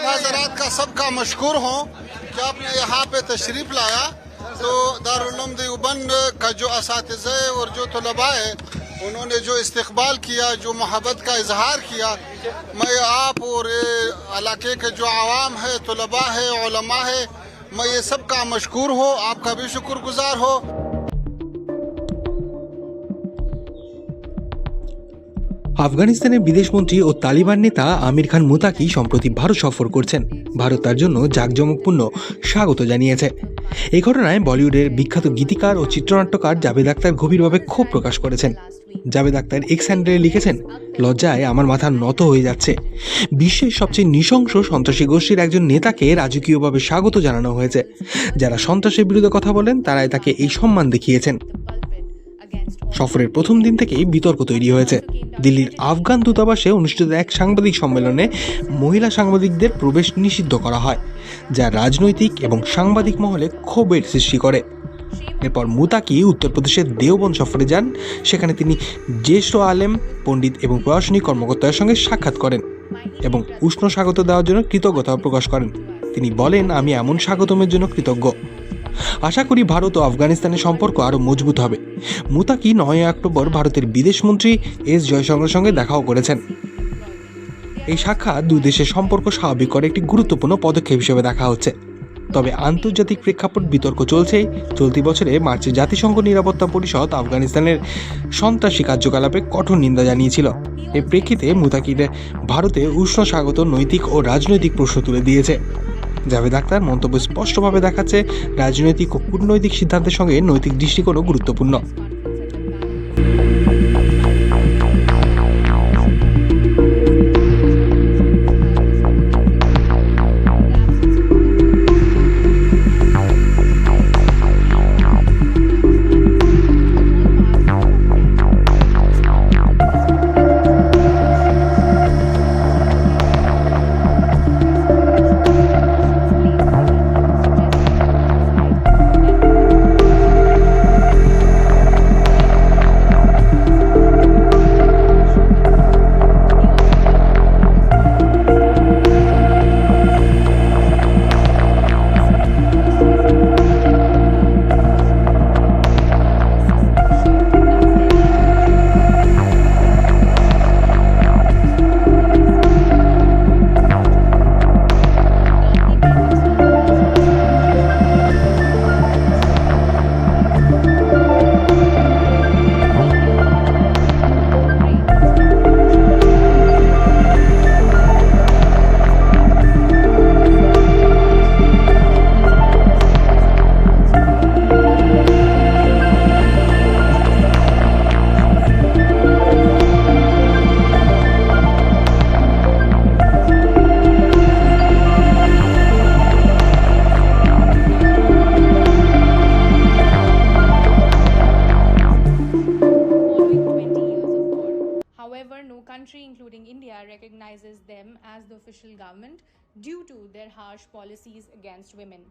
آپ حضرات کا سب کا مشکور ہوں کہ آپ نے یہاں پہ تشریف لایا تو دارالعلوم دیوبند کا جو اساتذہ اور جو طلباء ہے انہوں نے جو استقبال کیا، جو محبت کا اظہار کیا، میں آپ اور علاقے کے جو عوام ہے طلباء ہے علماء ہے میں یہ سب کا مشکور ہو آپ کا بھی شکر گزار ہو۔ আফগানিস্তানের বিদেশমন্ত্রী ও তালিবান নেতা আমির খান মুতাকি সম্প্রতি ভারত সফর করছেন। ভারত তার জন্য জাঁকজমকপূর্ণ স্বাগত জানিয়েছে। এই ঘটনায় বলিউডের বিখ্যাত গীতিকার ও চিত্রনাট্যকার জাভেদ আক্তার গভীরভাবে ক্ষোভ প্রকাশ করেছেন। জাভেদ আক্তার এক্স হ্যান্ডেলে লিখেছেন, লজ্জায় আমার মাথা নত হয়ে যাচ্ছে। বিশ্বের সবচেয়ে নৃশংস সন্ত্রাসী গোষ্ঠীর একজন নেতাকে রাজকীয়ভাবে স্বাগত জানানো হয়েছে। যারা সন্ত্রাসের বিরুদ্ধে কথা বলেন, তারাই তাকে এই সম্মান দেখিয়েছেন। সফরের প্রথম দিন থেকেই বিতর্ক তৈরি হয়েছে। দিল্লির আফগান দূতাবাসে অনুষ্ঠিত এক সাংবাদিক সম্মেলনে মহিলা সাংবাদিকদের প্রবেশ নিষিদ্ধ করা হয়, যা রাজনৈতিক এবং সাংবাদিক মহলে ক্ষোভের সৃষ্টি করে। এরপর মুতাকি উত্তরপ্রদেশের দেওবন সফরে যান, সেখানে তিনি জ্যেষ্ঠ আলেম, পণ্ডিত এবং প্রশাসনিক কর্মকর্তার সঙ্গে সাক্ষাৎ করেন এবং উষ্ণ স্বাগত দেওয়ার জন্য কৃতজ্ঞতা প্রকাশ করেন। তিনি বলেন, আমি এমন স্বাগতমের জন্য কৃতজ্ঞ। আশা করি ভারত ও আফগানিস্তানের সম্পর্ক আরও মজবুত হবে। মুতাকি নয় অক্টোবর ভারতের বিদেশমন্ত্রী এস জয়শঙ্করের সঙ্গে দেখাও করেছেন। এই সাক্ষাৎ দুই দেশের সম্পর্ক স্বাভাবিক করে একটি গুরুত্বপূর্ণ পদক্ষেপ হিসেবে দেখা হচ্ছে। তবে আন্তর্জাতিক প্রেক্ষাপট বিতর্ক চলছেই চলতি বছরে মার্চে জাতিসংঘ নিরাপত্তা পরিষদ আফগানিস্তানের সন্ত্রাসী কার্যকলাপে কঠোর নিন্দা জানিয়েছিল। এর প্রেক্ষিতে মুতাকির ভারতে উষ্ণ স্বাগত নৈতিক ও রাজনৈতিক প্রশ্ন তুলে দিয়েছে। জাভেদ আক্তার মন্তব্য স্পষ্টভাবে দেখাচ্ছে রাজনৈতিক ও কূটনৈতিক সিদ্ধান্তের সঙ্গে নৈতিক দৃষ্টিকোণও গুরুত্বপূর্ণ। Country, including India, recognizes them as the official government due to their harsh policies against women.